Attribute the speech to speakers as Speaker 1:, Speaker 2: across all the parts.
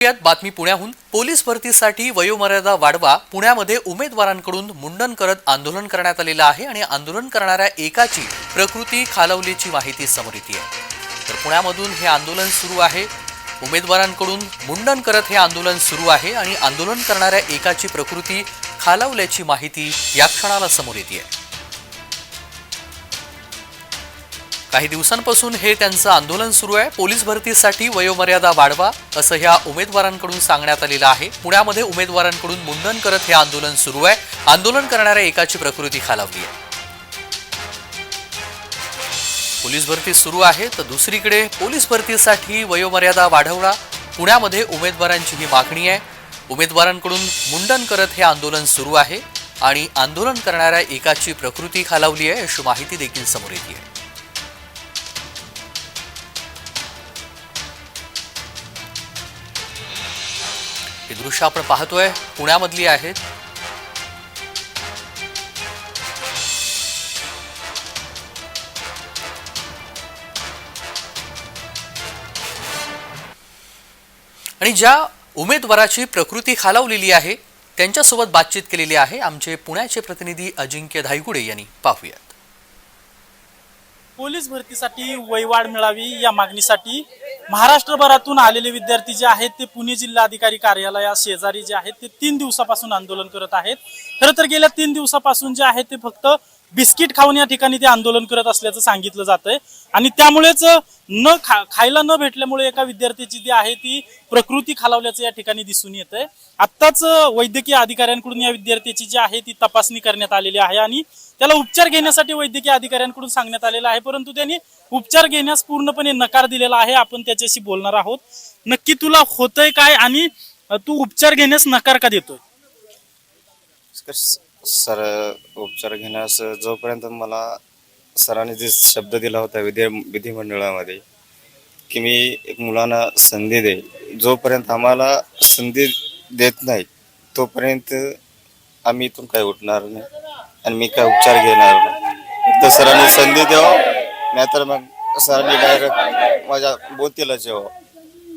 Speaker 1: बातमी पुण्याहून. पोलीस भरतीसाठी वयोमर्यादा वाढवा पुण्यामध्ये उमेदवारांकडून मुंडन करत आंदोलन करण्यात आलेलं आहे आणि आंदोलन करणाऱ्या एकाची प्रकृती खालावल्याची माहिती समोर येते तर पुण्यामधून हे आंदोलन सुरू आहे. उमेदवारांकडून मुंडन करत हे आंदोलन सुरू आहे आणि आंदोलन करणाऱ्या एकाची प्रकृती खालावल्याची माहिती या क्षणाला समोर येते काही दिवसांपासून हे त्यांचं आंदोलन सुरू आहे. पोलीस भरतीसाठी वयोमर्यादा वाढवा असं ह्या उमेदवारांकडून सांगण्यात आलेलं आहे. पुण्यामध्ये उमेदवारांकडून मुंडन करत हे आंदोलन सुरू आहे. आंदोलन करणाऱ्या एकाची प्रकृती खालावली आहे. पोलीस भरती सुरू आहे तर दुसरीकडे पोलीस भरतीसाठी वयोमर्यादा वाढवणा पुण्यामध्ये उमेदवारांची ही मागणी आहे. उमेदवारांकडून मुंडन करत हे आंदोलन सुरू आहे आणि आंदोलन करणाऱ्या एकाची प्रकृती खालावली आहे अशी माहिती देखील समोर येते आहे. ही दृश्य आपण पाहतोय. पुण्यामधली आहेत. आणि ज्या उमेदवाराची प्रकृती खालावलेली आहे त्यांच्यासोबत बातचीत केलेली आहे आमचे पुण्याचे प्रतिनिधी अजिंक्य धायगुडे यांनी. पाहूयात.
Speaker 2: पोलीस भरतीसाठी वयवाढ मिळावी या मागणीसाठी महाराष्ट्रभरातून आलेले विद्यार्थी जे आहेत ते पुणे जिल्हाधिकारी कार्यालया शेजारी जे आहेत ते तीन दिवसापासून आंदोलन करत आहेत. खरं तर गेल्या तीन दिवसापासून जे आहे ते फक्त बिस्किट खाऊन या ठिकाणी ते आंदोलन करत असल्याचं सांगितलं जातंय. आणि त्यामुळेच न खा खायला न भेटल्यामुळे एका विद्यार्थ्याची जी आहे ती प्रकृती खालावल्याचं या ठिकाणी दिसून येत आहे आत्ताच वैद्यकीय अधिकाऱ्यांकडून या विद्यार्थ्याची जी आहे ती तपासणी करण्यात आलेली आहे आणि त्याला उपचार घेण्यासाठी वैद्यकीय अधिकाऱ्यांकडून सांगण्यात आलेलं आहे. परंतु त्यांनी उपचार घेण्यास पूर्णपणे नकार दिलेला आहे. आपण त्याच्याशी बोलणार आहोत. नक्की तुला होतंय काय आणि तू उपचार घेण्यास नकार का देतोय?
Speaker 3: सर उपचार घेण्यास जोपर्यंत मला सरांनी जे शब्द दिला होता विधी विधिमंडळामध्ये की मी एक मुलांना संधी देईल जोपर्यंत आम्हाला संधी देत नाही तोपर्यंत आम्ही इथून काही उठणार नाही आणि मी काय उपचार घेणार नाही. तर सरांनी संधी द्यावं नाहीतर मग सरांनी डायरेक्ट माझ्या बोतीला जेवा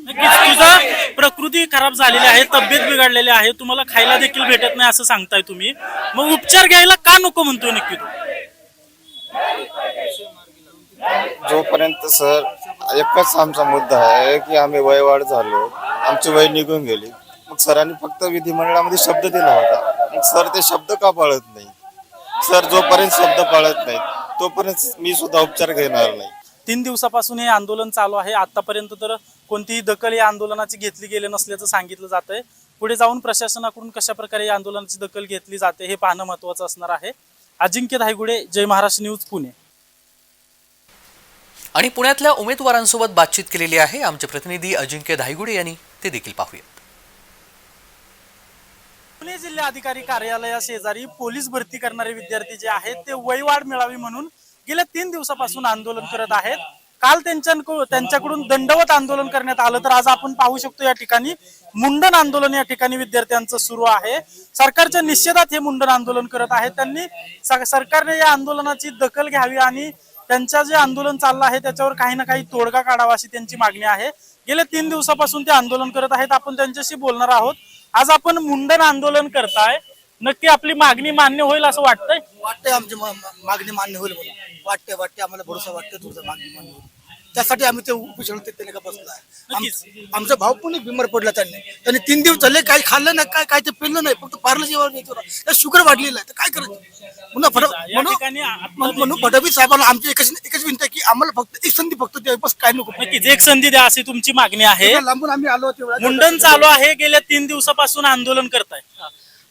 Speaker 2: नक्कीच तुझा प्रकृती खराब झालेली आहे तब्येत बिघडलेली आहे तुम्हाला खायला देखील भेटत नाही असं सांगताय तुम्ही. मग उपचार घ्यायला का नको म्हणतोय नक्की तू
Speaker 3: जोपर्यंत सर एकच आमचा मुद्दा आहे की आम्ही वयवाढ झालो आमची वय निघून गेली. मग सरांनी फक्त विधिमंडळामध्ये शब्द दिला होता. मग सर ते शब्द का पाळत नाही? सर जोपर्यंत शब्द पाळत नाहीत तोपर्यंत मी सुद्धा उपचार घेणार नाही.
Speaker 2: तीन दिवसापासून हे आंदोलन चालू आहे. आतापर्यंत तर कोणतीही दखल या आंदोलनाची घेतली गेली नसल्याचं सांगितलं जात आहे पुढे जाऊन प्रशासनाकडून कशा प्रकारे या आंदोलनाची दखल घेतली जाते हे पाहणं महत्वाचं असणार आहे. अजिंक्य धायगुडे जय महाराष्ट्र न्यूज पुणे.
Speaker 1: आणि पुण्यातल्या उमेदवारांसोबत बातचीत केलेली आहे आमचे प्रतिनिधी अजिंक्य धायगुडे यांनी. ते देखील पाहूयात.
Speaker 2: पुणे जिल्हाधिकारी कार्यालया शेजारी पोलीस भरती करणारे विद्यार्थी जे आहेत ते वयवाढ मिळावी म्हणून गेल्या तीन दिवसापासून आंदोलन करत आहेत. काल त्यांच्या त्यांच्याकडून दंडवत आंदोलन करण्यात आलं. तर आज आपण पाहू शकतो या ठिकाणी मुंडन आंदोलन या ठिकाणी विद्यार्थ्यांचं सुरू आहे. सरकारच्या निषेधात हे मुंडन आंदोलन करत आहेत. त्यांनी सरकारने या आंदोलनाची दखल घ्यावी आणि त्यांच्या जे आंदोलन चाललं आहे त्याच्यावर काही ना काही तोडगा काढावा अशी त्यांची मागणी आहे. गेल्या तीन दिवसापासून ते आंदोलन करत आहेत. आपण त्यांच्याशी बोलणार आहोत. आज आपण मुंडन आंदोलन करताय. नक्की आपली मागणी मान्य होईल असं वाटतंय?
Speaker 4: वाटतंय आमची मागणी मान्य होईल वाटते वाटते आम्हाला भरोसा वाटते तुझं मागणी मान्य होईल. त्यासाठी आम्ही ते उपोषण ते त्याने का बसलाय
Speaker 2: नक्कीच.
Speaker 4: आम- आमचा भाऊ पण एक बिमार पडला त्यांनी. त्यांनी तीन दिवस झाले काही खाल्लं नाही काय काय ते पिल्लं नाही फक्त पार्लं जेवण शुगर वाढलेलं आहे. तर काय करायचं? पुन्हा फड
Speaker 2: या ठिकाणी आता
Speaker 4: म्हणून म्हणून फडणवीस साहेबांना आमची एकच एकच विनंती आहे की आम्हाला फक्त एक संधी फक्त द्यावी बस काय नको.
Speaker 2: नक्कीच. एक संधी द्या अशी तुमची मागणी आहे.
Speaker 4: लांबून आम्ही आलो तेवढा
Speaker 2: मुंडन चालू आहे. गेल्या तीन दिवसापासून आंदोलन करताय.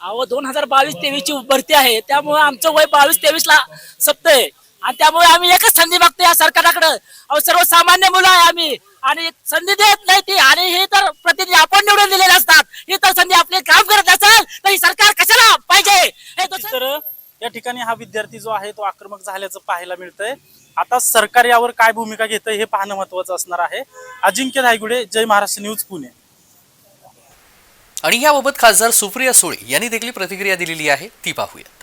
Speaker 5: अहो दोन हजार बावीस तेवीस ची भरती आहे. त्यामुळे आमचं वय बावीस तेवीस ला सपतंय. आणि त्यामुळे आम्ही एकच संधी मागतो या सरकारकडे. अहो सर्वसामान्य मुलं आहे आम्ही. आणि संधी देत नाही ती. आणि हे तर प्रतिनिधी आपण निवडून दिलेले असतात. ही तर संधी आपले काम करत असेल तर ही सरकार कशाला पाहिजे? हे
Speaker 2: तर या ठिकाणी हा विद्यार्थी जो आहे तो आक्रमक झाल्याचं पाहायला मिळतंय. आता सरकार यावर काय भूमिका घेत हे पाहणं महत्वाचं असणार आहे. अजिंक्य धायगुडे जय महाराष्ट्र न्यूज पुणे.
Speaker 1: आणि याबाबत खासदार सुप्रिया सुळे यांनी देखील प्रतिक्रिया दिलेली आहे. ती पाहूयात.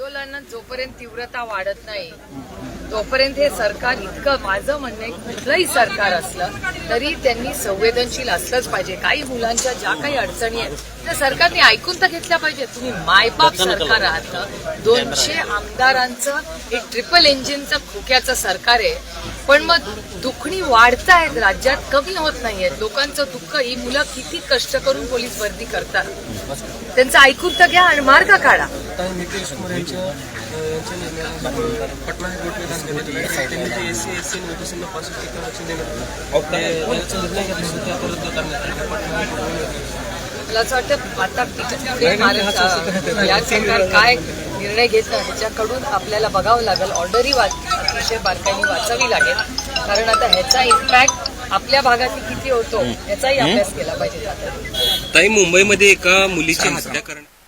Speaker 6: आंदोलन जोपर्यंत तीव्रता वाढत नाही तोपर्यंत हे सरकार इतकं माझं म्हणणं आहे कुठलंही सरकार असलं तरी त्यांनी संवेदनशील असलंच पाहिजे. काही मुलांच्या ज्या काही अडचणी आहेत त्या सरकारने ऐकून तर घेतल्या पाहिजे तुम्ही मायबाप सरकार आहात ना. दोनशे आमदारांचं एक ट्रिपल इंजिनचं खोक्याचं सरकार आहे. पण मग दुखणी वाढतायत राज्यात कमी होत नाहीयेत. लोकांचं दुःख ही मुलं किती कष्ट करून पोलीस भरती करतात. त्यांचं ऐकून तर घ्या आणि मार्ग काढा.
Speaker 7: यांच्या अ, यांच्या निर्णयाला पटना हायकोर्टने दाद दिली त्यांनी जे एस सी एस सी नोटिसांना पासष्ट टक्के आरक्षण देण्यात ते त्याचा निर्णय घेतला होता ते आता रद्द करण्यात आला. पटना हायकोर्टाने
Speaker 6: मला असं वाटतं आता पुढे महाराष्ट्र या सरकार काय निर्णय घेतं ह्याच्याकडून आपल्याला बघावं लागेल. ऑर्डरही वाच अतिशय बारकाईने वाचावी लागेल. कारण आता ह्याचा इम्पॅक्ट आपल्या भागात किती होतो ह्याचाही अभ्यास केला पाहिजे. आता
Speaker 8: ताई मुंबईमध्ये एका मुलीची हत्या करण्यात